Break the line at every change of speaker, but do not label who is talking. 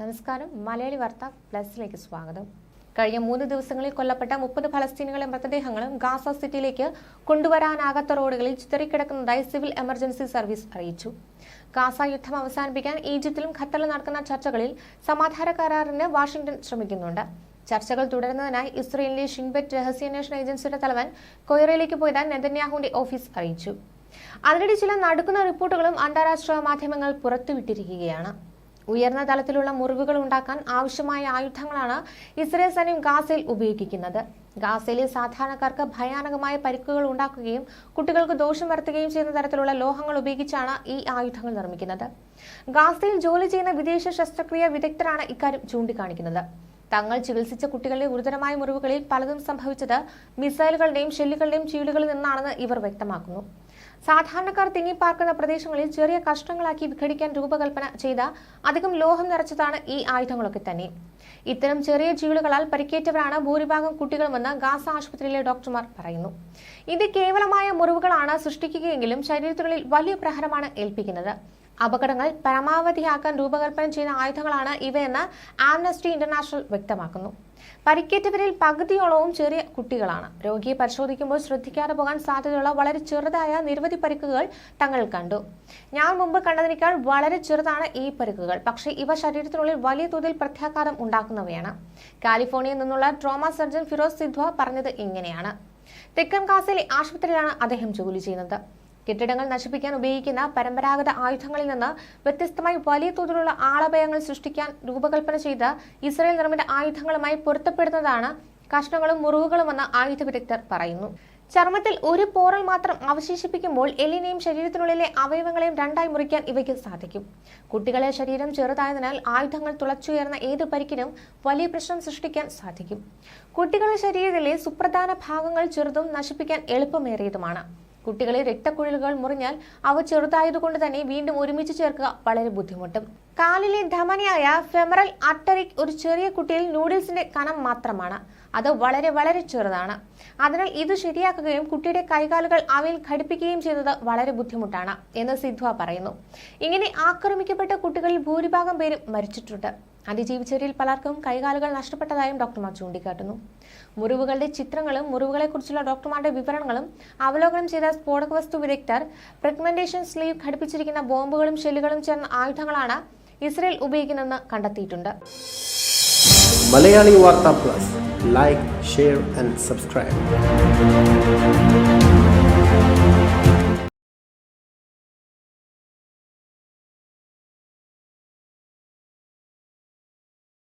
നമസ്കാരം. മലയാളി വാർത്ത പ്ലസിലേക്ക് സ്വാഗതം. കഴിഞ്ഞ മൂന്ന് ദിവസങ്ങളിൽ കൊല്ലപ്പെട്ട മുപ്പത് ഫലസ്തീനുകളെ മൃതദേഹങ്ങളും ഗാസ സിറ്റിയിലേക്ക് കൊണ്ടുവരാനാകാത്ത റോഡുകളിൽ ചിതറിക്കിടക്കുന്നതായി സിവിൽ എമർജൻസി സർവീസ് അറിയിച്ചു. ഗാസ യുദ്ധം അവസാനിപ്പിക്കാൻ ഈജിപ്തിലും ഖത്തറിലും നടക്കുന്ന ചർച്ചകളിൽ സമാധാന കരാറിന് വാഷിംഗ്ടൺ ശ്രമിക്കുന്നുണ്ട്. ചർച്ചകൾ തുടരുന്നതിനായി ഇസ്രയേലിലെ ഷിൻബെറ്റ് രഹസ്യാന്വേഷണ ഏജൻസിയുടെ തലവൻ കൊയറയിലേക്ക് പോയതായി നെതന്യാഹുവിന്റെ ഓഫീസ് അറിയിച്ചു. അതിനിടെ ചില നടക്കുന്ന റിപ്പോർട്ടുകളും അന്താരാഷ്ട്ര മാധ്യമങ്ങൾ പുറത്തുവിട്ടിരിക്കുകയാണ്. ഉയർന്ന തലത്തിലുള്ള മുറിവുകൾ ഉണ്ടാക്കാൻ ആവശ്യമായ ആയുധങ്ങളാണ് ഇസ്രയേൽ സൈന്യം ഗാസയിൽ ഉപയോഗിക്കുന്നത്. ഗാസയിലെ സാധാരണക്കാർക്ക് ഭയാനകമായ പരിക്കുകൾ ഉണ്ടാക്കുകയും കുട്ടികൾക്ക് ദോഷം വരുത്തുകയും ചെയ്യുന്ന തരത്തിലുള്ള ലോഹങ്ങൾ ഉപയോഗിച്ചാണ് ഈ ആയുധങ്ങൾ നിർമ്മിക്കുന്നത്. ഗാസയിൽ ജോലി ചെയ്യുന്ന വിദേശ ശസ്ത്രക്രിയ വിദഗ്ധരാണ് ഇക്കാര്യം ചൂണ്ടിക്കാണിക്കുന്നത്. തങ്ങൾ ചികിത്സിച്ച കുട്ടികളുടെ ഗുരുതരമായ മുറിവുകളിൽ പലതും സംഭവിച്ചത് മിസൈലുകളുടെയും ഷെല്ലുകളുടെയും ചീളുകളിൽ നിന്നാണെന്ന് ഇവർ വ്യക്തമാക്കുന്നു. സാധാരണക്കാർ തിങ്ങിപ്പാർക്കുന്ന പ്രദേശങ്ങളിൽ ചെറിയ കഷ്ണങ്ങളാക്കി വിഘടിക്കാൻ രൂപകൽപ്പന ചെയ്ത അധികം ലോഹം നിറച്ചതാണ് ഈ ആയുധങ്ങളൊക്കെ തന്നെ. ഇത്തരം ചെറിയ ജീവികളാൽ പരിക്കേറ്റവരാണ് ഭൂരിഭാഗം കുട്ടികളുമെന്ന് ഗാസ ആശുപത്രിയിലെ ഡോക്ടർമാർ പറയുന്നു. ഇത് കേവലമായ മുറിവുകളാണ് സൃഷ്ടിക്കുകയെങ്കിലും ശരീരത്തിനുള്ളിൽ വലിയ പ്രഹരമാണ് ഏൽപ്പിക്കുന്നത്. അപകടങ്ങൾ പരമാവധിയാക്കാൻ രൂപകൽപ്പന ചെയ്യുന്ന ആയുധങ്ങളാണ് ഇവയെന്ന് ആംനസ്റ്റി ഇന്റർനാഷണൽ വ്യക്തമാക്കുന്നു. പരിക്കേറ്റവരിൽ പകുതിയോളവും ചെറിയ കുട്ടികളാണ്. രോഗിയെ പരിശോധിക്കുമ്പോൾ ശ്രദ്ധിക്കാതെ പോകാൻ സാധ്യതയുള്ള വളരെ ചെറുതായ നിരവധി പരിക്കുകൾ തങ്ങൾ കണ്ടു. ഞാൻ മുമ്പ് കണ്ടതിനേക്കാൾ വളരെ ചെറുതാണ് ഈ പരിക്കുകൾ. പക്ഷേ ഇവ ശരീരത്തിനുള്ളിൽ വലിയ തോതിൽ പ്രത്യാഘാതം ഉണ്ടാക്കുന്നവയാണ്. കാലിഫോർണിയയിൽ നിന്നുള്ള ട്രോമ സർജൻ ഫിറോസ് സിദ്വ പറഞ്ഞത് ഇങ്ങനെയാണ്. തെക്കൻ കാസയിലെ ആശുപത്രിയിലാണ് അദ്ദേഹം ജോലി ചെയ്യുന്നത്. കെട്ടിടങ്ങൾ നശിപ്പിക്കാൻ ഉപയോഗിക്കുന്ന പരമ്പരാഗത ആയുധങ്ങളിൽ നിന്ന് വ്യത്യസ്തമായി വലിയ തോതിലുള്ള ആളഭയങ്ങൾ സൃഷ്ടിക്കാൻ രൂപകൽപ്പന ചെയ്ത ഇസ്രയേൽ നിർമ്മിത ആയുധങ്ങളുമായി പൊരുത്തപ്പെടുന്നതാണ് കഷ്ണങ്ങളും മുറിവുകളുമെന്ന് ആയുധ വിദഗ്ധർ പറയുന്നു. ചർമ്മത്തിൽ ഒരു പോറൽ മാത്രം അവശേഷിപ്പിക്കുമ്പോൾ എല്ലിനെയും ശരീരത്തിനുള്ളിലെ അവയവങ്ങളെയും രണ്ടായി മുറിക്കാൻ ഇവയ്ക്ക് സാധിക്കും. കുട്ടികളെ ശരീരം ചെറുതായതിനാൽ ആയുധങ്ങൾ തുളച്ചുയർന്ന ഏത് പരിക്കിനും വലിയ പ്രശ്നം സൃഷ്ടിക്കാൻ സാധിക്കും. കുട്ടികളുടെ ശരീരത്തിലെ സുപ്രധാന ഭാഗങ്ങൾ ചെറുതും നശിപ്പിക്കാൻ എളുപ്പമേറിയതുമാണ്. കുട്ടികളെ രക്തക്കുഴലുകൾ മുറിഞ്ഞാൽ അവ ചെറുതായതുകൊണ്ട് തന്നെ വീണ്ടും ഒരുമിച്ച് ചേർക്കുക വളരെ ബുദ്ധിമുട്ടും. കാലിലെ ധമനിയായ ഫെമറൽ അട്ടറിക് ഒരു ചെറിയ കുട്ടിയിൽ നൂഡിൽസിന്റെ കനം മാത്രമാണ്. അത് വളരെ വളരെ ചെറുതാണ്. അതിനാൽ ഇത് ശരിയാക്കുകയും കുട്ടിയുടെ കൈകാലുകൾ അവയിൽ ഘടിപ്പിക്കുകയും ചെയ്യുന്നത് വളരെ ബുദ്ധിമുട്ടാണ് എന്ന് സിദ്ധ്വ പറയുന്നു. ഇങ്ങനെ ആക്രമിക്കപ്പെട്ട കുട്ടികളിൽ ഭൂരിഭാഗം പേരും മരിച്ചിട്ടുണ്ട്. അതിജീവിച്ചവരിൽ പലർക്കും കൈകാലുകൾ നഷ്ടപ്പെട്ടതായും ഡോക്ടർമാർ ചൂണ്ടിക്കാട്ടുന്നു. മുറിവുകളുടെ ചിത്രങ്ങളും മുറിവുകളെക്കുറിച്ചുള്ള ഡോക്ടർമാരുടെ വിവരങ്ങളും അവലോകനം ചെയ്ത സ്ഫോടക വസ്തു വിദഗ്ധർ പ്രഗ്മെന്റേഷൻ സ്ലീവ് ഘടിപ്പിച്ചിരിക്കുന്ന ബോംബുകളും ഷെല്ലുകളും ചേർന്ന ആയുധങ്ങളാണ് ഇസ്രയേൽ ഉപയോഗിക്കുന്നതെന്ന് കണ്ടെത്തിയിട്ടുണ്ട്.
മലയാളി വാർത്താ plus. Like share and subscribe